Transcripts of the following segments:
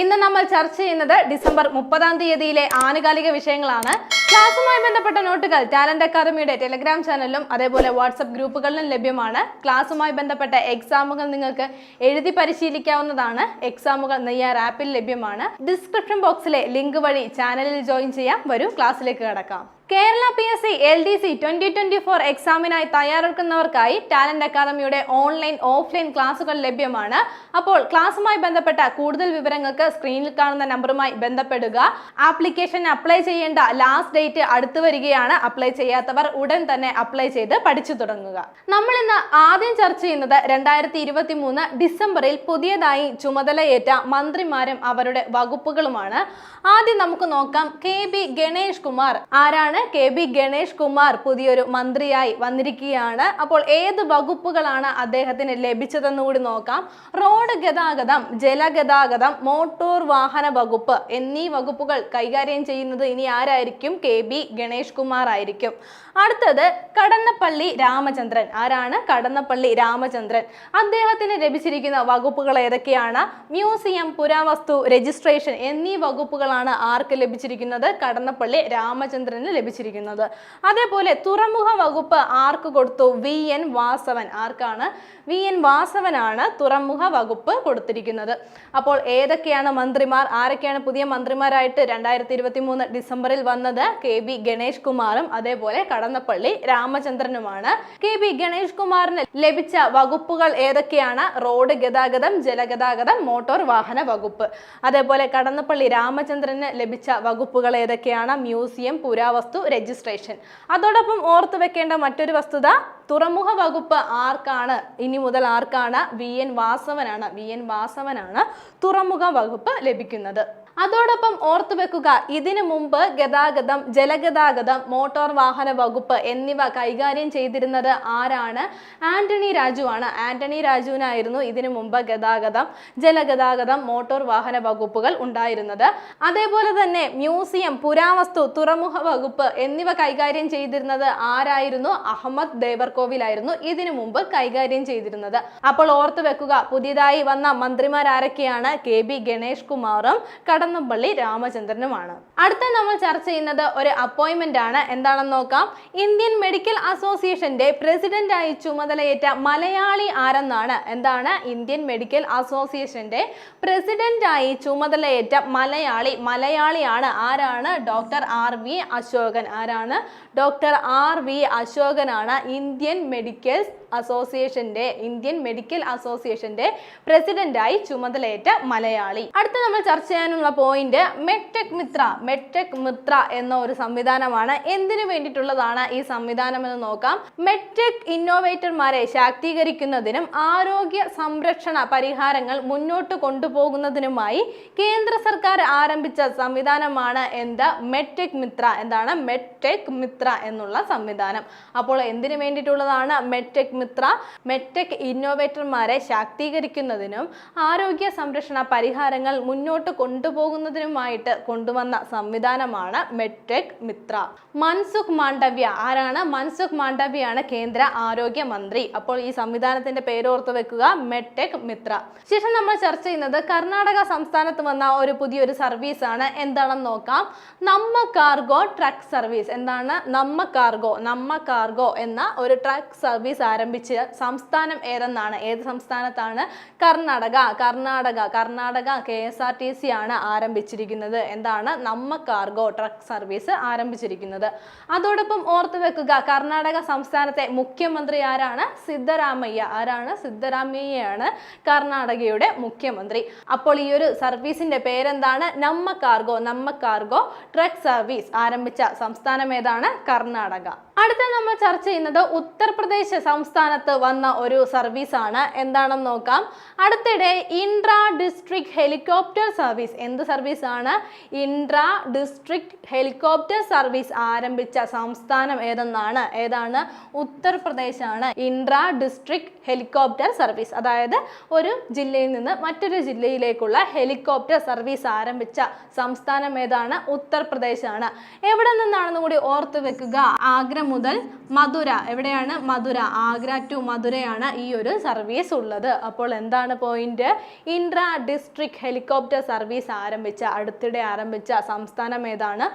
ഇന്ന് നമ്മൾ ചർച്ച ചെയ്യുന്നത് ഡിസംബർ മുപ്പതാം തീയതിയിലെ ആനുകാലിക വിഷയങ്ങളാണ്. ക്ലാസ്സുമായി ബന്ധപ്പെട്ട നോട്ടുകൾ ടാലന്റ് അക്കാദമിയുടെ ടെലഗ്രാം ചാനലിലും അതേപോലെ വാട്സപ്പ് ഗ്രൂപ്പുകളിലും ലഭ്യമാണ്. ക്ലാസ്സുമായി ബന്ധപ്പെട്ട എക്സാമുകൾ നിങ്ങൾക്ക് എഴുതി പരിശീലിക്കാവുന്നതാണ്. എക്സാമുകൾ നെയ്യാർ ആപ്പിൽ ലഭ്യമാണ്. ഡിസ്ക്രിപ്ഷൻ ബോക്സിലെ ലിങ്ക് വഴി ചാനലിൽ ജോയിൻ ചെയ്യാം. വരും ക്ലാസ്സിലേക്ക് കടക്കാം. Kerala P S C L D C twenty twenty four എക്സാമിനായി തയ്യാറെടുക്കുന്നവർക്കായി ടാലന്റ് അക്കാദമിയുടെ ഓൺലൈൻ ഓഫ്ലൈൻ ക്ലാസുകൾ ലഭ്യമാണ്. അപ്പോൾ ക്ലാസ്സുമായി ബന്ധപ്പെട്ട കൂടുതൽ വിവരങ്ങൾക്ക് സ്ക്രീനിൽ കാണുന്ന നമ്പറുമായി ബന്ധപ്പെടുക. ആപ്ലിക്കേഷൻ അപ്ലൈ ചെയ്യേണ്ട ലാസ്റ്റ് ഡേറ്റ് അടുത്തു വരികയാണ്. അപ്ലൈ ചെയ്യാത്തവർ ഉടൻ തന്നെ അപ്ലൈ ചെയ്ത് പഠിച്ചു തുടങ്ങുക. നമ്മൾ ഇന്ന് ആദ്യം ചർച്ച ചെയ്യുന്നത് രണ്ടായിരത്തി ഇരുപത്തി മൂന്ന് ഡിസംബറിൽ പുതിയതായി ചുമതലയേറ്റ മന്ത്രിമാരും അവരുടെ വകുപ്പുകളുമാണ്. ആദ്യം നമുക്ക് നോക്കാം കെ ബി ഗണേഷ് കുമാർ. ആരാണ് കെ ബി ഗണേഷ് കുമാർ പുതിയൊരു മന്ത്രിയായി വന്നിരിക്കുകയാണ്. അപ്പോൾ ഏത് വകുപ്പുകളാണ് അദ്ദേഹത്തിന് ലഭിച്ചതെന്ന് കൂടി നോക്കാം. റോഡ് ഗതാഗതം ജലഗതാഗതം മോട്ടോർ വാഹന വകുപ്പ് എന്നീ വകുപ്പുകൾ കൈകാര്യം ചെയ്യുന്നത് ഇനി ആരായിരിക്കും? കെ ബി ഗണേഷ് കുമാർ ആയിരിക്കും. അടുത്തത് കടന്നപ്പള്ളി രാമചന്ദ്രൻ. ആരാണ്? കടന്നപ്പള്ളി രാമചന്ദ്രൻ. അദ്ദേഹത്തിന് ലഭിച്ചിരിക്കുന്ന വകുപ്പുകൾ ഏതൊക്കെയാണ്? മ്യൂസിയം പുരാവസ്തു രജിസ്ട്രേഷൻ എന്നീ വകുപ്പുകളാണ് ആർക്ക് ലഭിച്ചിരിക്കുന്നത്? കടന്നപ്പള്ളി രാമചന്ദ്രന് ലഭിച്ചിരിക്കുന്നത് അതേപോലെ തുറമുഖ വകുപ്പ് ആർക്ക് കൊടുത്തു? V N Vasavan. ആർക്കാണ്? വി എൻ വാസവനാണ് തുറമുഖ വകുപ്പ് കൊടുത്തിരിക്കുന്നത്. അപ്പോൾ ഏതൊക്കെയാണ് മന്ത്രിമാർ? ആരൊക്കെയാണ് പുതിയ മന്ത്രിമാരായിട്ട് രണ്ടായിരത്തി ഇരുപത്തി മൂന്ന് ഡിസംബറിൽ വന്നത്? കെ ബി ഗണേഷ് കുമാറും അതേപോലെ കടന്നപ്പള്ളി രാമചന്ദ്രനുമാണ്. കെ ബി ഗണേഷ് കുമാറിന് ലഭിച്ച വകുപ്പുകൾ ഏതൊക്കെയാണ്? റോഡ് ഗതാഗതം ജലഗതാഗതം മോട്ടോർ വാഹന വകുപ്പ്. അതേപോലെ കടന്നപ്പള്ളി രാമചന്ദ്രന് ലഭിച്ച വകുപ്പുകൾ ഏതൊക്കെയാണ്? മ്യൂസിയം പുരാവസ്തു രജിസ്ട്രേഷൻ. അതോടൊപ്പം ഓർത്തു വെക്കേണ്ട മറ്റൊരു വസ്തുത തുറമുഖ വകുപ്പ് ആർക്കാണ്? ഇനി മുതൽ ആർക്കാണ്? വി എൻ വാസവനാണ്. വി എൻ വാസവനാണ് തുറമുഖ വകുപ്പ് ലഭിക്കുന്നത്. അതോടൊപ്പം ഓർത്തു വെക്കുക ഇതിനു മുമ്പ് ഗതാഗതം ജലഗതാഗതം മോട്ടോർ വാഹന വകുപ്പ് എന്നിവ കൈകാര്യം ചെയ്തിരുന്നത് ആരാണ്? ആന്റണി രാജു ആണ്. ആന്റണി രാജുവിനായിരുന്നു ഇതിനു മുമ്പ് ഗതാഗതം ജലഗതാഗതം മോട്ടോർ വാഹന വകുപ്പുകൾ ഉണ്ടായിരുന്നത്. അതേപോലെ തന്നെ മ്യൂസിയം പുരാവസ്തു തുറമുഖ വകുപ്പ് എന്നിവ കൈകാര്യം ചെയ്തിരുന്നത് ആരായിരുന്നു? അഹമ്മദ് ദേവർകോവിലായിരുന്നു ഇതിനു മുമ്പ് കൈകാര്യം ചെയ്തിരുന്നത്. അപ്പോൾ ഓർത്തു വെക്കുക പുതിയതായി വന്ന മന്ത്രിമാരാരൊക്കെയാണ്? കെ ബി ഗണേഷ് കുമാറും കടന്നപ്പള്ളി രാമചന്ദ്രനുമാണ്. അടുത്ത നമ്മൾ ചർച്ച ചെയ്യുന്നത് ഒരു അപ്പോയിന്റ്മെന്റ് ആണ്. എന്താണെന്ന് നോക്കാം. ഇന്ത്യൻ മെഡിക്കൽ അസോസിയേഷന്റെ പ്രസിഡന്റായി ചുമതലയേറ്റ മലയാളി ആരെന്നാണ്? എന്താണ്? ഇന്ത്യൻ മെഡിക്കൽ അസോസിയേഷന്റെ പ്രസിഡന്റായി ചുമതലയേറ്റ മലയാളി മലയാളിയാണ്. ആരാണ്? Doctor R V Ashokan. ആരാണ്? ഡോക്ടർ ആർ വി അശോകനാണ് ഇന്ത്യൻ മെഡിക്കൽ അസോസിയേഷന്റെ ഇന്ത്യൻ മെഡിക്കൽ അസോസിയേഷന്റെ പ്രസിഡന്റായി ചുമതലയേറ്റ മലയാളി. അടുത്ത നമ്മൾ ചർച്ച ചെയ്യാനുള്ള point Medtech Mitra Medtech Mitra എന്ന ഒരു സംവിധാനമാണ്. എന്തിനു വേണ്ടിയിട്ടുള്ളതാണ് ഈ സംവിധാനം എന്ന് നോക്കാം. മെഡ്ടെക് ഇന്നോവേറ്റർമാരെ ശാക്തീകരിക്കുന്നതിനും ആരോഗ്യ സംരക്ഷണ പരിഹാരങ്ങൾ മുന്നോട്ട് കൊണ്ടുപോകുന്നതിനുമായി കേന്ദ്ര സർക്കാർ ആരംഭിച്ച സംവിധാനമാണ് എന്ത്? മെഡ്ടെക് മിത്ര. എന്താണ്? മെഡ്ടെക് മിത്ര എന്നുള്ള സംവിധാനം. അപ്പോൾ എന്തിനു വേണ്ടിയിട്ടുള്ളതാണ് മെഡ്ടെക് മിത്ര മെറ്റെക് ഇന്നോവേറ്റർമാരെ ശാക്തീകരിക്കുന്നതിനും ആരോഗ്യ സംരക്ഷണ പരിഹാരങ്ങൾ മുന്നോട്ട് കൊണ്ടുപോകുന്നതിനുമായിട്ട് കൊണ്ടുവന്ന സംവിധാനമാണ് മെറ്റെക് മിത്ര. മൻസുഖ് മാണ്ഡവ്യ. ആരാണ്? മൻസുഖ് മാണ്ഡവ്യയാണ് കേന്ദ്ര ആരോഗ്യ മന്ത്രി. അപ്പോൾ ഈ സംവിധാനത്തിന്റെ പേരോർത്ത് വെക്കുക മെറ്റെക് മിത്ര. ശേഷം നമ്മൾ ചർച്ച ചെയ്യുന്നത് കർണാടക സംസ്ഥാനത്ത് വന്ന ഒരു പുതിയൊരു സർവീസ് ആണ്. എന്താണെന്ന് നോക്കാം. നമ്മ കാർഗോ ട്രക്ക് സർവീസ് എന്താണ്? നമ്മ കാർഗോ നമ്മ കാർഗോ എന്ന ഒരു ട്രക്ക് സർവീസ് ആരംഭിച്ച. സംസ്ഥാനം ഏതെന്നാണ്? ഏത് സംസ്ഥാനത്താണ്? Karnataka Karnataka Karnataka K S R T C ആണ് ആരംഭിച്ചിരിക്കുന്നത്. എന്താണ്? നമ്മ കാർഗോ ട്രക്ക് സർവീസ് ആരംഭിച്ചിരിക്കുന്നത്. അതോടൊപ്പം ഓർത്തു വെക്കുക കർണാടക സംസ്ഥാനത്തെ മുഖ്യമന്ത്രി ആരാണ്? സിദ്ധരാമയ്യ. ആരാണ്? സിദ്ധരാമയ്യയാണ് കർണാടകയുടെ മുഖ്യമന്ത്രി. അപ്പോൾ ഈ ഒരു സർവീസിന്റെ പേരെന്താണ്? നമ്മ cargo Namma cargo truck service ആരംഭിച്ച സംസ്ഥാനം ഏതാണ്? കർണാടക. അടുത്ത നമ്മൾ ചർച്ച ചെയ്യുന്നത് ഉത്തർപ്രദേശ് സംസ്ഥാനത്ത് വന്ന ഒരു സർവീസ് ആണ് എന്താണെന്ന് നോക്കാം. അടുത്തിടെ ഇൻട്രാ ഡിസ്ട്രിക്ട് ഹെലികോപ്റ്റർ സർവീസ്. എന്ത് സർവീസ് ആണ് ഇൻട്രാ ഡിസ്ട്രിക്ട് ഹെലികോപ്റ്റർ സർവീസ് ആരംഭിച്ച സംസ്ഥാനം ഏതെന്നാണ്? ഏതാണ്? ഉത്തർപ്രദേശ് ആണ് ഇൻട്രാ ഡിസ്ട്രിക്ട് ഹെലികോപ്റ്റർ സർവീസ്. അതായത് ഒരു ജില്ലയിൽ നിന്ന് മറ്റൊരു ജില്ലയിലേക്കുള്ള ഹെലികോപ്റ്റർ സർവീസ് ആരംഭിച്ച സംസ്ഥാനം ഏതാണ്? ഉത്തർപ്രദേശ് ആണ് എവിടെ നിന്നാണെന്ന് കൂടി ഓർത്ത് വെക്കുക. ആഗ്ര മുതൽ മധുര. എവിടെയാണ്? മധുര. ആഗ്ര ടു മധുരയാണ് ഈ ഒരു സർവീസ് ഉള്ളത്. അപ്പോൾ എന്താണ് point intra district helicopter service ആരംഭിച്ച അടുത്തിടെ ആരംഭിച്ച സംസ്ഥാനം ഏതാണ്?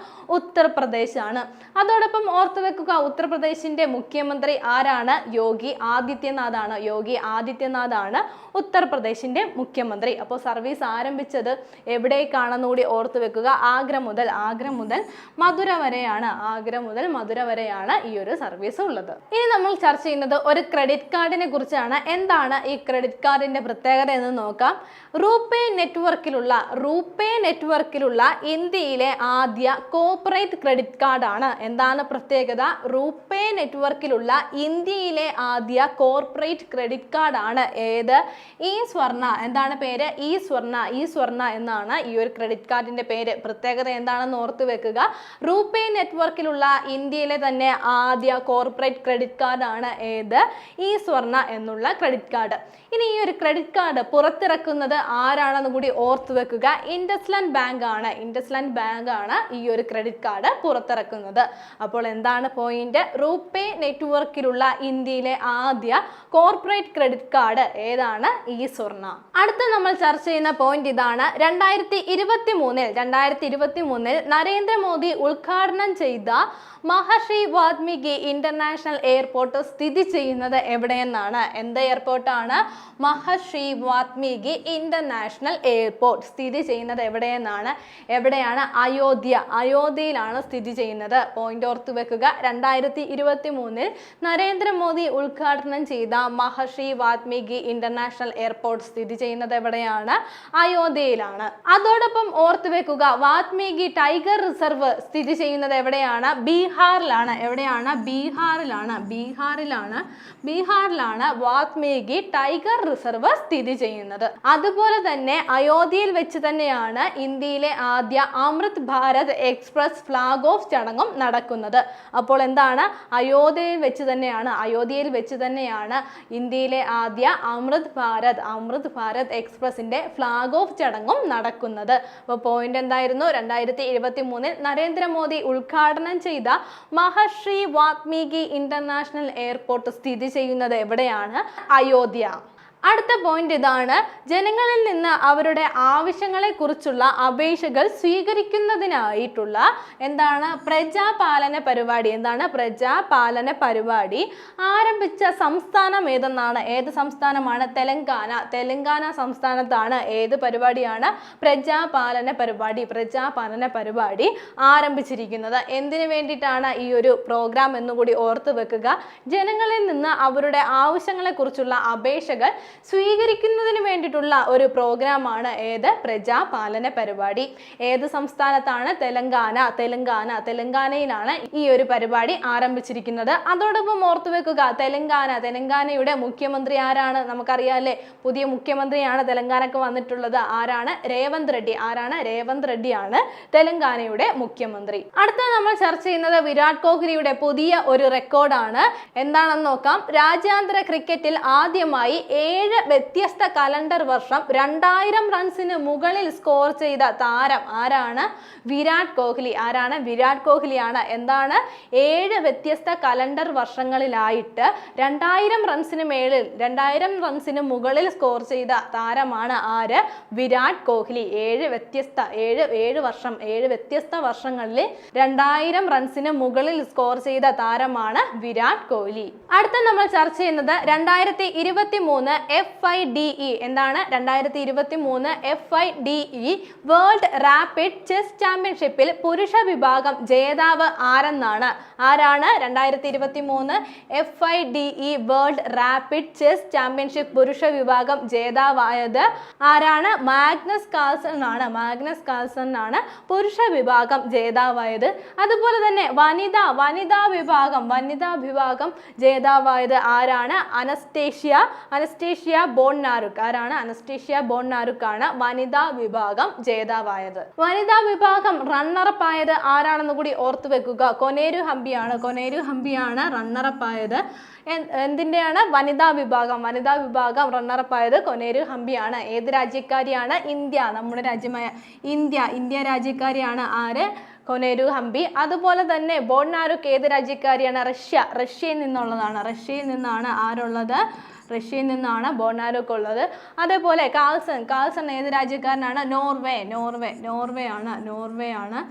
ആണ് അതോടൊപ്പം ഓർത്തു വെക്കുക ഉത്തർപ്രദേശിന്റെ മുഖ്യമന്ത്രി ആരാണ്? യോഗി ആദിത്യനാഥ് ആണ് യോഗി ആദിത്യനാഥ് ആണ് ഉത്തർപ്രദേശിന്റെ മുഖ്യമന്ത്രി. അപ്പോൾ സർവീസ് ആരംഭിച്ചത് എവിടേക്കാണെന്ന് കൂടി ഓർത്തു വെക്കുക. ആഗ്ര മുതൽ ആഗ്ര മുതൽ മധുര വരെയാണ്. ആഗ്ര മുതൽ മധുര വരെയാണ് ഈ ഒരു സർവീസ് ഉള്ളത്. ഇനി നമ്മൾ ചർച്ച ചെയ്യുന്നത് ഒരു ക്രെഡിറ്റ് കാർഡിനെ കുറിച്ചാണ്. എന്താണ് ഈ ക്രെഡിറ്റ് കാർഡിന്റെ പ്രത്യേകത എന്ന് നോക്കാം. റൂപേ നെറ്റ്വർക്കിലുള്ള റൂപേ നെറ്റ്വർക്കിലുള്ള ഇന്ത്യയിലെ ആദ്യ കോപ്പറേറ്റ് ക്രെഡിറ്റ് കാർഡാണ് എന്താണ് പ്രത്യേകത? റൂപേ നെറ്റ്വർക്കിലുള്ള ഇന്ത്യയിലെ ആദ്യ കോർപ്പറേറ്റ് ക്രെഡിറ്റ് കാർഡാണ് ഏത്? ഈ സ്വർണ എന്താണ് പേര്? ഈ സ്വർണ ഈ സ്വർണ എന്നാണ് ഈ ഒരു ക്രെഡിറ്റ് കാർഡിന്റെ പേര്. പ്രത്യേകത എന്താണെന്ന് ഓർത്ത് വെക്കുക. റൂപേ നെറ്റ്വർക്കിലുള്ള ഇന്ത്യയിലെ തന്നെ ആദ്യ കോർപ്പറേറ്റ് ക്രെഡിറ്റ് കാർഡാണ് ഏത്? ഈ സ്വർണ എന്നുള്ള ക്രെഡിറ്റ് കാർഡ് ഇനി ഈ ഒരു ക്രെഡിറ്റ് കാർഡ് പുറത്തിറക്കുന്നത് ആരാണെന്ന് കൂടി ഓർത്ത് വെക്കുക. ഇൻഡസ്ലാൻഡ് ബാങ്ക് ആണ്. ഇൻഡസ്ലാൻഡ് ബാങ്ക് ആണ് ഈ ഒരു ക്രെഡിറ്റ് കാർഡ് പുറത്തിറക്കുന്നത്. അപ്പോൾ എന്താണ് പോയിന്റ് റൂപേ നെറ്റ്വർക്കിലുള്ള ഇന്ത്യയിലെ ആദ്യ കോർപ്പറേറ്റ് ക്രെഡിറ്റ് കാർഡ് ഏതാണ് ഈ സ്വർണ അടുത്ത നമ്മൾ ചർച്ച ചെയ്യുന്ന പോയിന്റ് ഇതാണ്. രണ്ടായിരത്തി ഇരുപത്തി മൂന്നിൽ രണ്ടായിരത്തി ഇരുപത്തി മൂന്നിൽ നരേന്ദ്രമോദി ഉദ്ഘാടനം ചെയ്ത മഹർഷി വാത്മീകി ഇന്റർനാഷണൽ എയർപോർട്ട് സ്ഥിതി ചെയ്യുന്നത് എവിടെയെന്നാണ്? എന്ത് എയർപോർട്ടാണ്? മഹർഷി വാത്മീകി ഇന്റർനാഷണൽ എയർപോർട്ട് സ്ഥിതി ചെയ്യുന്നത് എവിടെയെന്നാണ്? എവിടെയാണ്? അയോധ്യ. അയോധ്യയിലാണ് സ്ഥിതി ചെയ്യുന്നത്. പോയിന്റ് ഓർത്ത് വെക്കുക. രണ്ടായിരത്തി ഇരുപത്തി മൂന്നിൽ നരേന്ദ്രമോദി ഉദ്ഘാടനം ചെയ്ത മഹർഷി വാത്മീകി ഇന്റർനാഷണൽ എയർപോർട്ട് സ്ഥിതി ചെയ്യുന്നത് എവിടെയാണ്? അയോധ്യയിലാണ്. അതോടൊപ്പം ഓർത്ത് വെക്കുക. വാത്മീകി ടൈഗർ റിസർവ് സ്ഥിതി ചെയ്യുന്നത് എവിടെയാണ്? ബീഹാറിലാണ്. എവിടെയാണ്? ബീഹാറിലാണ്. ബീഹാറിലാണ് ബീഹാറിലാണ് വാത്മീകി ടൈഗർ റിസർവ് സ്ഥിതി ചെയ്യുന്നത്. അതുപോലെ തന്നെ അയോധ്യയിൽ വെച്ച് തന്നെയാണ് ഇന്ത്യയിലെ ആദ്യ Amrit Bharat express flag off ചടങ്ങും നടക്കുന്നത്. അപ്പോൾ എന്താണ്? അയോധ്യയിൽ വെച്ച് തന്നെയാണ് അയോധ്യയിൽ വെച്ച് തന്നെയാണ് ഇന്ത്യയിലെ ആദ്യ അമൃത് ഭാരത് അമൃത് ഭാരത് എക്സ്പ്രസിന്റെ ഫ്ലാഗ് ഓഫ് ചടങ്ങും നടക്കുന്നത്. അപ്പോൾ പോയിന്റ് എന്തായിരുന്നു? രണ്ടായിരത്തി ഇരുപത്തി മൂന്നിൽ നരേന്ദ്രമോദി ഉദ്ഘാടനം ചെയ്ത മഹർഷി വാത്മീകി ഇന്റർനാഷണൽ എയർപോർട്ട് സ്ഥിതി ചെയ്യുന്നത് എവിടെയാണ്? അയോധ്യ. അടുത്ത പോയിന്റ് ഇതാണ്. ജനങ്ങളിൽ നിന്ന് അവരുടെ ആവശ്യങ്ങളെ കുറിച്ചുള്ള അപേക്ഷകൾ സ്വീകരിക്കുന്നതിനായിട്ടുള്ള എന്താണ്? പ്രജാപാലന പരിപാടി. എന്താണ്? പ്രജാപാലന പരിപാടി. ആരംഭിച്ച സംസ്ഥാനം ഏതെന്നാണ്? ഏത് സംസ്ഥാനമാണ്? തെലങ്കാന. തെലങ്കാന സംസ്ഥാനത്താണ് ഏത് പരിപാടിയാണ്? പ്രജാപാലന പരിപാടി. പ്രജാപാലന പരിപാടി ആരംഭിച്ചിരിക്കുന്നത്. എന്തിനു വേണ്ടിയിട്ടാണ് ഈ ഒരു പ്രോഗ്രാം എന്നുകൂടി ഓർത്ത് വെക്കുക. ജനങ്ങളിൽ നിന്ന് അവരുടെ ആവശ്യങ്ങളെ കുറിച്ചുള്ള അപേക്ഷകൾ സ്വീകരിക്കുന്നതിന് വേണ്ടിയിട്ടുള്ള ഒരു പ്രോഗ്രാമാണ് ഏത്? പ്രജാപാലന പരിപാടി. ഏത് സംസ്ഥാനത്താണ്? തെലങ്കാന തെലങ്കാന തെലങ്കാനയിലാണ് ഈ ഒരു പരിപാടി ആരംഭിച്ചിരിക്കുന്നത്. അതോടൊപ്പം ഓർത്തു വെക്കുക തെലങ്കാന തെലങ്കാനയുടെ മുഖ്യമന്ത്രി ആരാണ്? നമുക്കറിയാല്ലേ പുതിയ മുഖ്യമന്ത്രിയാണ് തെലങ്കാനക്ക് വന്നിട്ടുള്ളത്. ആരാണ്? രേവന്ത് റെഡ്ഡി. ആരാണ്? രേവന്ത് റെഡ്ഡിയാണ് തെലങ്കാനയുടെ മുഖ്യമന്ത്രി. അടുത്ത നമ്മൾ ചർച്ച ചെയ്യുന്നത് വിരാട് കോഹ്ലിയുടെ പുതിയ ഒരു റെക്കോർഡാണ്. എന്താണെന്ന് നോക്കാം. രാജ്യാന്തര ക്രിക്കറ്റിൽ ആദ്യമായി ഏഴ് വ്യത്യസ്ത കലണ്ടർ വർഷം രണ്ടായിരം റൺസിന് മുകളിൽ സ്കോർ ചെയ്ത താരം ആരാണ്? വിരാട് കോഹ്ലി. ആരാണ്? വിരാട് കോഹ്ലിയാണ്. എന്താണ്? ഏഴ് വ്യത്യസ്ത കലണ്ടർ വർഷങ്ങളിലായിട്ട് രണ്ടായിരം റൺസിന് മേളിൽ രണ്ടായിരം റൺസിന് മുകളിൽ സ്കോർ ചെയ്ത താരമാണ് ആര്? വിരാട് കോഹ്ലി. ഏഴ് വ്യത്യസ്ത ഏഴ് ഏഴ് വർഷം ഏഴ് വ്യത്യസ്ത വർഷങ്ങളിൽ രണ്ടായിരം റൺസിന് മുകളിൽ സ്കോർ ചെയ്ത താരമാണ് വിരാട് കോഹ്ലി. അടുത്ത നമ്മൾ ചർച്ച ചെയ്യുന്നത് രണ്ടായിരത്തി ഇരുപത്തി മൂന്ന് എഫ് ഐ ഡി ഇ എന്താണ്? രണ്ടായിരത്തി ഇരുപത്തി മൂന്ന് F I D E world rapid chess ചാമ്പ്യൻഷിപ്പിൽ പുരുഷ വിഭാഗം ജേതാവ് ആരെന്നാണ്? ആരാണ്? രണ്ടായിരത്തി ഇരുപത്തി മൂന്ന് F I D E world rapid chess championship പുരുഷ വിഭാഗം ജേതാവായത് ആരാണ്? മാഗ്നസ് കാൾസൺ ആണ്. മാഗ്നസ് കാൾസൺ ആണ് പുരുഷ വിഭാഗം ജേതാവായത്. അതുപോലെ തന്നെ വനിത വനിതാ വിഭാഗം വനിതാ വിഭാഗം ജേതാവായത് ആരാണ്? അനസ്റ്റേഷ്യ അനസ്റ്റേഷ്യ ബോൺനാരുക്ക് ആരാണ് അനസ്റ്റേഷ്യ ബോൺ നാരുക്കാണ് വനിതാ വിഭാഗം ജേതാവായത്. വനിതാ വിഭാഗം റണ്ണറപ്പ് ആയത് ആരാണെന്ന് കൂടി ഓർത്തു വെക്കുക. കൊനേരു ഹംപിയാണ്. കൊനേരു ഹംപിയാണ് റണ്ണറപ്പ് ആയത്. എന്തിന്റെയാണ് വനിതാ വിഭാഗം. വനിതാ വിഭാഗം റണ്ണറപ്പ് ആയത് കൊനേരു ഹംപിയാണ്. ഏത് രാജ്യക്കാരിയാണ്? ഇന്ത്യ. നമ്മുടെ രാജ്യമായ ഇന്ത്യ. ഇന്ത്യ രാജ്യക്കാരിയാണ് ആര്? കൊനേരു ഹംപി. അതുപോലെ തന്നെ ബോൺനാരുക്ക് ഏത് രാജ്യക്കാരിയാണ്? റഷ്യ. റഷ്യയിൽ നിന്നുള്ളതാണ്. റഷ്യയിൽ നിന്നാണ് ആരുള്ളത്? റഷ്യയിൽ നിന്നാണ് ബോണാരോക്ക് ഉള്ളത്. അതേപോലെ കാൾസൺ കാൾസൺ ഏത് രാജ്യക്കാരനാണ്? നോർവേ നോർവേ നോർവേ ആണ് നോർവേ ആണ്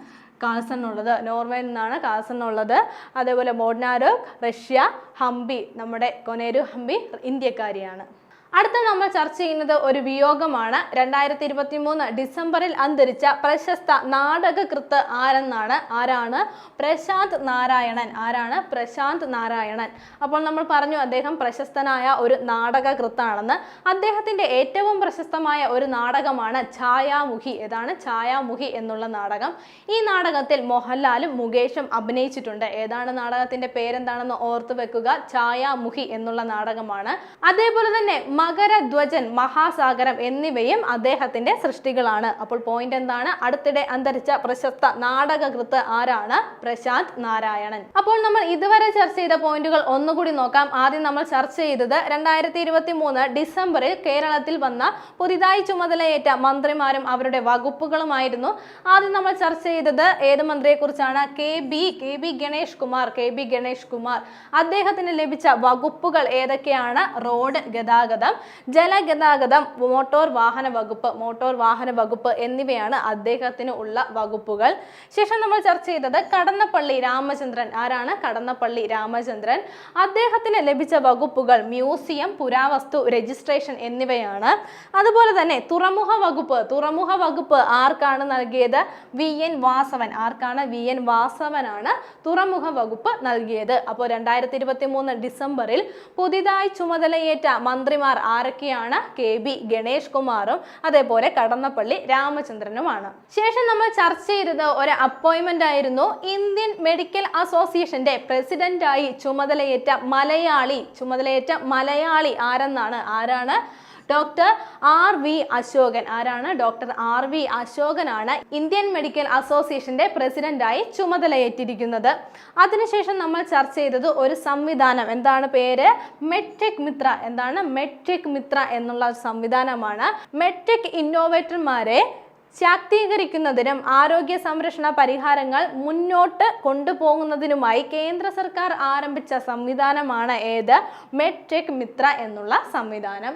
കാൾസൺ ഉള്ളത്. നോർവേയിൽ നിന്നാണ് കാൾസൺ ഉള്ളത്. അതേപോലെ ബോഡ്നാരോ റഷ്യ ഹംപി നമ്മുടെ കൊനേരു ഹംപി ഇന്ത്യക്കാരിയാണ്. അടുത്ത നമ്മൾ ചർച്ച ചെയ്യുന്നത് ഒരു വിയോഗമാണ്. രണ്ടായിരത്തി ഇരുപത്തി മൂന്ന് ഡിസംബറിൽ അന്തരിച്ച പ്രശസ്ത നാടകകൃത്ത് ആരെന്നാണ്? ആരാണ്? പ്രശാന്ത് നാരായണൻ. ആരാണ്? പ്രശാന്ത് നാരായണൻ. അപ്പോൾ നമ്മൾ പറഞ്ഞു അദ്ദേഹം പ്രശസ്തനായ ഒരു നാടകകൃത്താണെന്ന്. അദ്ദേഹത്തിന്റെ ഏറ്റവും പ്രശസ്തമായ ഒരു നാടകമാണ് ഛായാമുഖി ഏതാണ്? ഛായാമുഖി എന്നുള്ള നാടകം. ഈ നാടകത്തിൽ മോഹൻലാലും മുകേഷും അഭിനയിച്ചിട്ടുണ്ട്. ഏതാണ് നാടകത്തിന്റെ പേരെന്താണെന്ന് ഓർത്തു വെക്കുക? ഛായാമുഖി എന്നുള്ള നാടകമാണ്. അതേപോലെ തന്നെ മകരധ്വജൻ മഹാസാഗരം എന്നിവയും അദ്ദേഹത്തിന്റെ സൃഷ്ടികളാണ്. അപ്പോൾ പോയിന്റ് എന്താണ്? അടുത്തിടെ അന്തരിച്ച പ്രശസ്ത നാടകകൃത്ത് ആരാണ്? പ്രശാന്ത് നാരായണൻ. അപ്പോൾ നമ്മൾ ഇതുവരെ ചർച്ച ചെയ്ത പോയിന്റുകൾ ഒന്നുകൂടി നോക്കാം. ആദ്യം നമ്മൾ ചർച്ച ചെയ്തത് രണ്ടായിരത്തി ഇരുപത്തി മൂന്ന് ഡിസംബറിൽ കേരളത്തിൽ വന്ന പുതിയതായി ചുമതലയേറ്റ മന്ത്രിമാരും അവരുടെ വകുപ്പുകളുമായിരുന്നു. ആദ്യം നമ്മൾ ചർച്ച ചെയ്തത് ഏത് മന്ത്രിയെ കുറിച്ചാണ് K B K B Ganesh Kumar K B Ganesh Kumar. അദ്ദേഹത്തിന് ലഭിച്ച വകുപ്പുകൾ ഏതൊക്കെയാണ്? റോഡ് ഗതാഗതം ജലഗതാഗതം മോട്ടോർ വാഹന വകുപ്പ് മോട്ടോർ വാഹന വകുപ്പ് എന്നിവയാണ് അദ്ദേഹത്തിന് ഉള്ള വകുപ്പുകൾ. ശേഷം നമ്മൾ ചർച്ച ചെയ്തത് കടന്നപ്പള്ളി രാമചന്ദ്രൻ. ആരാണ് കടന്നപ്പള്ളി രാമചന്ദ്രൻ? അദ്ദേഹത്തിന് ലഭിച്ച വകുപ്പുകൾ മ്യൂസിയം പുരാവസ്തു രജിസ്ട്രേഷൻ എന്നിവയാണ്. അതുപോലെ തന്നെ തുറമുഖ വകുപ്പ്. തുറമുഖ വകുപ്പ് ആർക്കാണ് നൽകിയത്? വി. എൻ. വാസവൻ. ആർക്കാണ്? വി. എൻ. വാസവനാണ് തുറമുഖ വകുപ്പ് നൽകിയത്. അപ്പോൾ രണ്ടായിരത്തി ഇരുപത്തി മൂന്ന് ഡിസംബറിൽ പുതിയതായി ചുമതലയേറ്റ മന്ത്രിമാർ ആരൊക്കെയാണ്? കെ ബി ഗണേഷ് കുമാറും അതേപോലെ കടന്നപ്പള്ളി രാമചന്ദ്രനുമാണ്. ശേഷം നമ്മൾ ചർച്ച ചെയ്തത് ഒരു അപ്പോയിന്റ്മെന്റ് ആയിരുന്നു. ഇന്ത്യൻ മെഡിക്കൽ അസോസിയേഷന്റെ പ്രസിഡന്റായി ചുമതലയേറ്റ മലയാളി ചുമതലയേറ്റ മലയാളി ആരെന്നാണ്? ആരാണ്? Doctor R V Ashokan. ആരാണ്? ഡോക്ടർ ആർ വി അശോകനാണ് ഇന്ത്യൻ മെഡിക്കൽ അസോസിയേഷന്റെ പ്രസിഡന്റായി ചുമതലയേറ്റിരിക്കുന്നത്. അതിനുശേഷം നമ്മൾ ചർച്ച ചെയ്തത് ഒരു സംവിധാനം. എന്താണ് പേര്? മെട്രിക് മിത്ര. എന്താണ് മെട്രിക് മിത്ര എന്നുള്ള സംവിധാനമാണ്. മെട്രിക് ഇന്നോവേറ്റർമാരെ ശാക്തീകരിക്കുന്നതിനും ആരോഗ്യ സംരക്ഷണ പരിഹാരങ്ങൾ മുന്നോട്ട് കൊണ്ടുപോകുന്നതിനുമായി കേന്ദ്ര സർക്കാർ ആരംഭിച്ച സംവിധാനമാണ് ഏത്? മെട്രിക് മിത്ര എന്നുള്ള സംവിധാനം.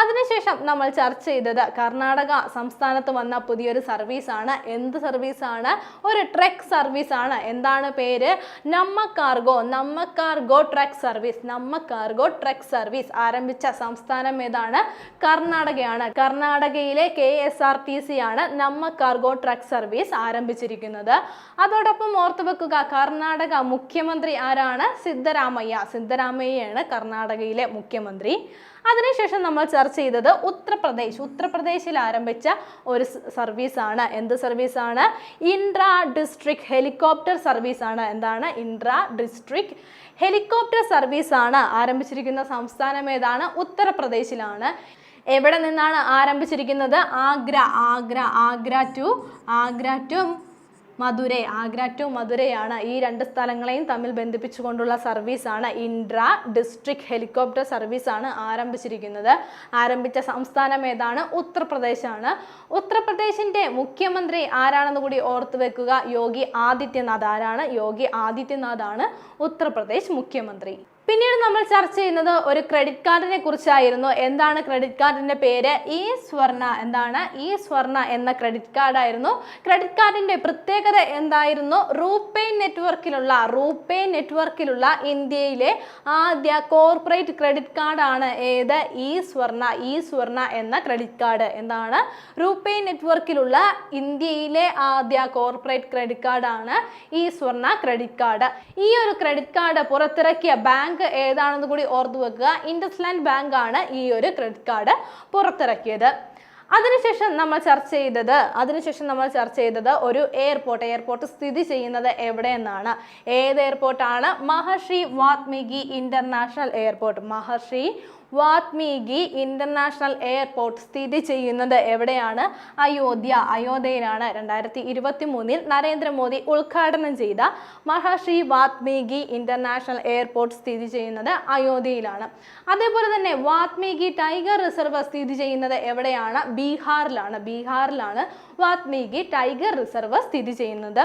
അതിനുശേഷം നമ്മൾ ചർച്ച ചെയ്തത് കർണാടക സംസ്ഥാനത്ത് വന്ന പുതിയൊരു സർവീസാണ്. എന്ത് സർവീസാണ്? ഒരു ട്രക്ക് സർവീസാണ്. എന്താണ് പേര്? Namma cargo Namma cargo truck service Namma cargo truck service ആരംഭിച്ച സംസ്ഥാനം ഏതാണ്? കർണാടകയാണ്. കർണാടകയിലെ K S R T C ആണ് നമ്മ കാർഗോ ട്രക്ക് സർവീസ് ആരംഭിച്ചിരിക്കുന്നത്. അതോടൊപ്പം ഓർത്തു വെക്കുക കർണാടക മുഖ്യമന്ത്രി ആരാണ്? സിദ്ധരാമയ്യ. സിദ്ധരാമയ്യയാണ് കർണാടകയിലെ മുഖ്യമന്ത്രി. അതിനുശേഷം നമ്മൾ ചർച്ച ചെയ്തത് ഉത്തർപ്രദേശ്. ഉത്തർപ്രദേശിൽ ആരംഭിച്ച ഒരു സർവീസാണ്. എന്ത് സർവീസാണ്? ഇൻട്രാ ഡിസ്ട്രിക്ട് ഹെലികോപ്റ്റർ സർവീസാണ്. എന്താണ്? ഇൻട്രാ ഡിസ്ട്രിക്ട് ഹെലികോപ്റ്റർ സർവീസാണ് ആരംഭിച്ചിരിക്കുന്ന സംസ്ഥാനം ഏതാണ്? ഉത്തർപ്രദേശിലാണ്. എവിടെ നിന്നാണ് ആരംഭിച്ചിരിക്കുന്നത്? Agra Agra Agra to Agra to Madurai Agra to മധുരയാണ് ഈ രണ്ട് സ്ഥലങ്ങളെയും തമ്മിൽ ബന്ധിപ്പിച്ചുകൊണ്ടുള്ള സർവീസാണ്. ഇൻട്രാ ഡിസ്ട്രിക്ട് ഹെലികോപ്റ്റർ സർവീസാണ് ആരംഭിച്ചിരിക്കുന്നത്. ആരംഭിച്ച സംസ്ഥാനം ഏതാണ്? ഉത്തർപ്രദേശാണ്. ഉത്തർപ്രദേശിന്റെ മുഖ്യമന്ത്രി ആരാണെന്ന് കൂടി ഓർത്തു വെക്കുക? യോഗി ആദിത്യനാഥ് ആരാണ്? യോഗി ആദിത്യനാഥാണ് ഉത്തർപ്രദേശ് മുഖ്യമന്ത്രി. പിന്നീട് നമ്മൾ ചർച്ച ചെയ്യുന്നത് ഒരു ക്രെഡിറ്റ് കാർഡിനെ കുറിച്ചായിരുന്നു. എന്താണ് ക്രെഡിറ്റ് കാർഡിന്റെ പേര്? ഈ സ്വർണ എന്താണ്? ഈ സ്വർണ എന്ന ക്രെഡിറ്റ് കാർഡായിരുന്നു ക്രെഡിറ്റ് കാർഡിന്റെ പ്രത്യേകത എന്തായിരുന്നു? റൂപേ നെറ്റ്വർക്കിലുള്ള റൂപേ നെറ്റ്വർക്കിലുള്ള ഇന്ത്യയിലെ ആദ്യ കോർപ്പറേറ്റ് ക്രെഡിറ്റ് കാർഡാണ് ഏത്? ഈ സ്വർണ ഈ സ്വർണ എന്ന ക്രെഡിറ്റ് കാർഡ് എന്താണ്? റൂപേ നെറ്റ്വർക്കിലുള്ള ഇന്ത്യയിലെ ആദ്യ കോർപ്പറേറ്റ് ക്രെഡിറ്റ് കാർഡാണ് ഈ സ്വർണ ക്രെഡിറ്റ് കാർഡ് ഈ ഒരു ക്രെഡിറ്റ് കാർഡ് പുറത്തിറക്കിയ ബാങ്ക് ഏതാണെന്ന് കൂടി ഓർത്തു വെക്കുക. ഇൻഡസ്ലാൻഡ് ബാങ്ക് ആണ് ഈ ഒരു ക്രെഡിറ്റ് കാർഡ് പുറത്തിറക്കിയത്. അതിനുശേഷം നമ്മൾ ചർച്ച ചെയ്തത് അതിനുശേഷം നമ്മൾ ചർച്ച ചെയ്തത് ഒരു എയർപോർട്ട് എയർപോർട്ട് സ്ഥിതി ചെയ്യുന്നത് എവിടെയെന്നാണ്. ഏത് എയർപോർട്ടാണ് Maharshi Valmiki international airport Maharshi Valmiki international airport സ്ഥിതി ചെയ്യുന്നത് എവിടെയാണ്? അയോധ്യ. അയോധ്യയിലാണ് രണ്ടായിരത്തി ഇരുപത്തി മൂന്നിൽ നരേന്ദ്രമോദി ഉദ്ഘാടനം ചെയ്ത മഹർഷി വാത്മീകി ഇന്റർനാഷണൽ എയർപോർട്ട് സ്ഥിതി ചെയ്യുന്നത് അയോധ്യയിലാണ്. അതേപോലെ തന്നെ വാത്മീകി ടൈഗർ റിസർവ് സ്ഥിതി ചെയ്യുന്നത് എവിടെയാണ്? ബീഹാറിലാണ്. ബീഹാറിലാണ് വാത്മീകി ടൈഗർ റിസർവ് സ്ഥിതി ചെയ്യുന്നത്.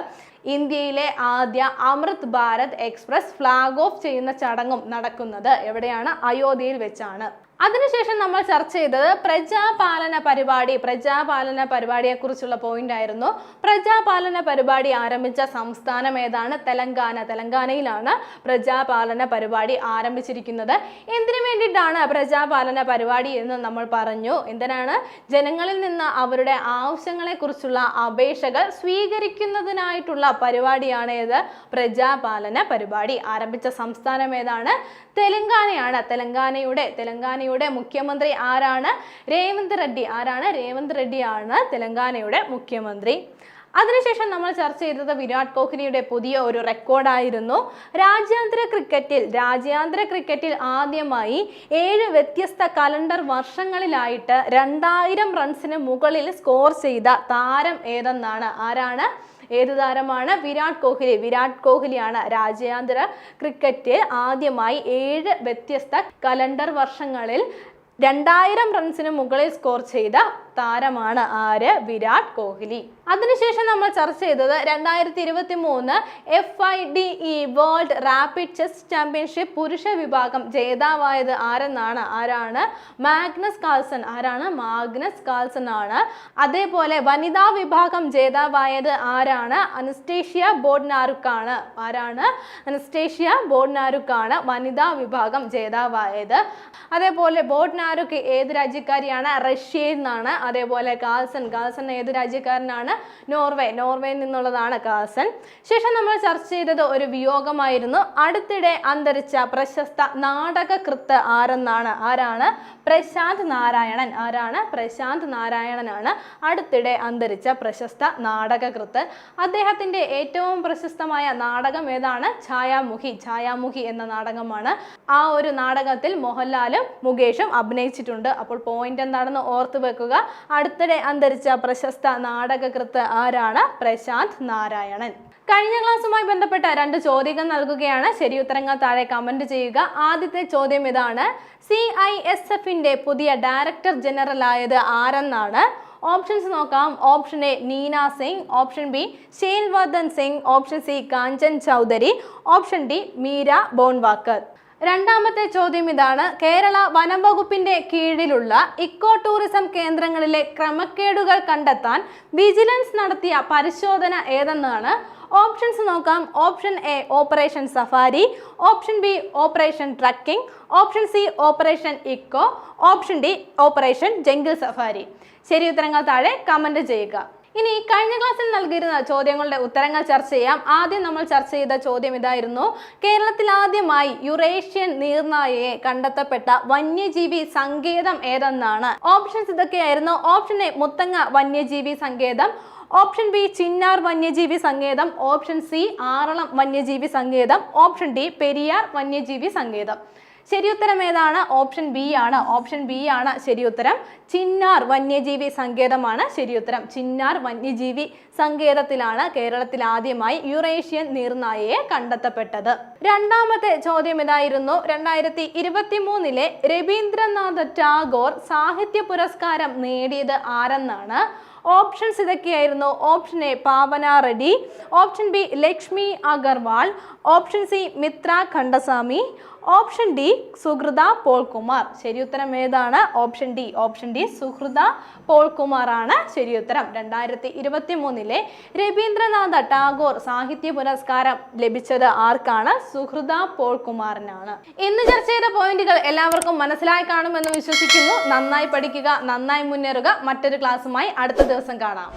ഇന്ത്യയിലെ ആദ്യ Amrit Bharat express flag off ചെയ്യുന്ന ചടങ്ങും നടക്കുന്നത് എവിടെയാണ്? അയോധ്യയിൽ വെച്ചാണ്. അതിനുശേഷം നമ്മൾ ചർച്ച ചെയ്തത് പ്രജാപാലന പരിപാടി പ്രജാപാലന പരിപാടിയെ കുറിച്ചുള്ള പോയിന്റ് ആയിരുന്നു. പ്രജാപാലന പരിപാടി ആരംഭിച്ച സംസ്ഥാനം ഏതാണ്? തെലങ്കാന. തെലങ്കാനയിലാണ് പ്രജാപാലന പരിപാടി ആരംഭിച്ചിരിക്കുന്നത്. എന്തിനു വേണ്ടിയിട്ടാണ് പ്രജാപാലന പരിപാടി എന്ന് നമ്മൾ പറഞ്ഞു? എന്തിനാണ്? ജനങ്ങളിൽ നിന്ന് അവരുടെ ആവശ്യങ്ങളെക്കുറിച്ചുള്ള അപേക്ഷകൾ സ്വീകരിക്കുന്നതിനായിട്ടുള്ള പരിപാടിയാണ് ഏത്? പ്രജാപാലന പരിപാടി. ആരംഭിച്ച സംസ്ഥാനം ഏതാണ്? തെലങ്കാനയാണ്. തെലങ്കാനയുടെ തെലങ്കാനയുടെ മുഖ്യമന്ത്രി ആരാണ്? രേവന്ത് റെഡ്ഡി. ആരാണ്? രേവന്ത് റെഡ്ഡിയാണ് തെലങ്കാനയുടെ മുഖ്യമന്ത്രി. അതിനുശേഷം നമ്മൾ ചർച്ച ചെയ്തത് വിരാട് കോഹ്ലിയുടെ പുതിയ ഒരു റെക്കോർഡായിരുന്നു. രാജ്യാന്തര ക്രിക്കറ്റിൽ രാജ്യാന്തര ക്രിക്കറ്റിൽ ആദ്യമായി ഏഴ് വ്യത്യസ്ത കലണ്ടർ വർഷങ്ങളിലായിട്ട് രണ്ടായിരം റൺസിന് മുകളിൽ സ്കോർ ചെയ്ത താരം ഏതെന്നാണ്? ആരാണ്? ഏത് താരമാണ്? വിരാട് കോഹ്ലി. വിരാട് കോഹ്ലിയാണ് രാജ്യാന്തര ക്രിക്കറ്റ് ആദ്യമായി ഏഴ് വ്യത്യസ്ത കലണ്ടർ വർഷങ്ങളിൽ രണ്ടായിരം റൺസിന് മുകളിൽ സ്കോർ ചെയ്ത താരമാണ് ആര്? വിരാട് കോഹ്ലി. അതിനുശേഷം നമ്മൾ ചർച്ച ചെയ്തത് രണ്ടായിരത്തി ഇരുപത്തി മൂന്ന് F I D E world rapid chess championship പുരുഷ വിഭാഗം ജേതാവായത് ആരെന്നാണ്? ആരാണ്? Magnus Carlsen. ആരാണ്? മാഗ്നസ് കാൾസൺ ആണ്. അതേപോലെ വനിതാ വിഭാഗം ജേതാവായത് ആരാണ്? അനസ്റ്റേഷ്യ ബോഡ്നാറുക്കാണ് ആരാണ്? അനസ്റ്റേഷ്യ ബോഡ്നാറുക്കാണ് വനിതാ വിഭാഗം ജേതാവായത്. അതേപോലെ ബോഡ്നാറുക്ക് ഏത് രാജ്യക്കാരിയാണ്? റഷ്യയിൽ നിന്നാണ് അതേപോലെ കാൾസൺ കാൾസൺ ഏത് രാജ്യക്കാരനാണ്? നോർവേ. നോർവേയിൽ നിന്നുള്ളതാണ് കാൾസൺ ശേഷം നമ്മൾ ചർച്ച ചെയ്തത് ഒരു വിയോഗമായിരുന്നു. അടുത്തിടെ അന്തരിച്ച പ്രശസ്ത നാടകകൃത്ത് ആരെന്നാണ്? ആരാണ്? പ്രശാന്ത് നാരായണൻ. ആരാണ്? പ്രശാന്ത് നാരായണനാണ് അടുത്തിടെ അന്തരിച്ച പ്രശസ്ത നാടകകൃത്ത്. അദ്ദേഹത്തിന്റെ ഏറ്റവും പ്രശസ്തമായ നാടകം ഏതാണ്? ഛായാമുഖി ഛായാമുഖി എന്ന നാടകമാണ്. ആ ഒരു നാടകത്തിൽ മോഹൻലാലും മുകേഷും അഭിനയിച്ചിട്ടുണ്ട്. അപ്പോൾ പോയിന്റ് എന്താണെന്ന് ഓർത്ത് വെക്കുക. അടുത്തിടെ അന്തരിച്ച പ്രശസ്ത നാടകകൃത്ത് ആരാണ്? പ്രശാന്ത് നാരായണൻ. കഴിഞ്ഞ ക്ലാസ്സുമായി ബന്ധപ്പെട്ട രണ്ട് ചോദ്യങ്ങൾ നൽകുകയാണ്. ശരി ഉത്തരങ്ങൾ താഴെ കമന്റ് ചെയ്യുക. ആദ്യത്തെ ചോദ്യം ഇതാണ്. സി ഐ എസ് എഫിന്റെ പുതിയ ഡയറക്ടർ ജനറൽ ആയത് ആരെന്നാണ്? ഓപ്ഷൻസ് നോക്കാം. Option A Neena Singh. Option B Shailvardhan Singh. Option C Kanchan Chaudhary. Option D Meera Borwankar. രണ്ടാമത്തെ ചോദ്യം ഇതാണ്. കേരള വനം വകുപ്പിന്റെ കീഴിലുള്ള ഇക്കോ ടൂറിസം കേന്ദ്രങ്ങളിലെ ക്രമക്കേടുകൾ കണ്ടെത്താൻ വിജിലൻസ് നടത്തിയ പരിശോധന ഏതെന്നാണ്? ഓപ്ഷൻസ് നോക്കാം. Option A operation safari. Option B operation trekking. Option C operation eco. Option D operation jungle safari. ശരി ഉത്തരങ്ങൾ താഴെ കമന്റ് ചെയ്യുക. ഇനി കഴിഞ്ഞ ക്ലാസ്സിൽ നൽകിയിരുന്ന ചോദ്യങ്ങളുടെ ഉത്തരങ്ങൾ ചർച്ച ചെയ്യാം. ആദ്യം നമ്മൾ ചർച്ച ചെയ്ത ചോദ്യം ഇതായിരുന്നു. കേരളത്തിൽ ആദ്യമായി യുറേഷ്യൻ നീർനായയെ കണ്ടെത്തപ്പെട്ട വന്യജീവി സങ്കേതം ഏതെന്നാണ്? ഓപ്ഷൻസ് ഇതൊക്കെയായിരുന്നു. ഓപ്ഷൻ എ മുത്തങ്ങ വന്യജീവി സങ്കേതം. ഓപ്ഷൻ ബി ചിന്നാർ വന്യജീവി സങ്കേതം. ഓപ്ഷൻ സി ആറളം വന്യജീവി സങ്കേതം. ഓപ്ഷൻ ഡി പെരിയാർ വന്യജീവി സങ്കേതം. ശരിയുത്തരം ഏതാണ്? ഓപ്ഷൻ ബി ആണ്. ഓപ്ഷൻ ബി ആണ് ശരിയുത്തരം. ചിന്നാർ വന്യജീവി സങ്കേതമാണ് ശരിയുത്തരം. ചിന്നാർ വന്യജീവി സങ്കേതത്തിലാണ് കേരളത്തിൽ ആദ്യമായി യുറേഷ്യൻ നീർനായയെ കണ്ടെത്തപ്പെട്ടത്. രണ്ടാമത്തെ ചോദ്യം ഇതായിരുന്നു. രണ്ടായിരത്തി ഇരുപത്തി മൂന്നിലെ രവീന്ദ്രനാഥ് ടാഗോർ സാഹിത്യ പുരസ്കാരം നേടിയത് ആരെന്നാണ്? ഓപ്ഷൻസ് ഇതൊക്കെയായിരുന്നു. Option A Pavana Reddy option B Lakshmi Agarwal option C Mitra Khandaswamy option D Suhrita Paulkumar ശരിയുത്തരം ഏതാണ്? ഓപ്ഷൻ ഡി ഓപ്ഷൻ ഡി സുഹൃത പോൾകുമാർ ആണ് ശരിയുത്തരം. രണ്ടായിരത്തി ഇരുപത്തി മൂന്നിലെ രവീന്ദ്രനാഥ ടാഗോർ സാഹിത്യ പുരസ്കാരം ലഭിച്ചത് ആർക്കാണ്? സുഹൃത പോൾകുമാറിനാണ് ഇന്ന് ചർച്ച ചെയ്ത പോയിന്റുകൾ എല്ലാവർക്കും മനസ്സിലായി കാണുമെന്ന് വിശ്വസിക്കുന്നു. നന്നായി പഠിക്കുക നന്നായി മുന്നേറുക. മറ്റൊരു ക്ലാസ്സുമായി അടുത്ത ദിവസം കാണാം.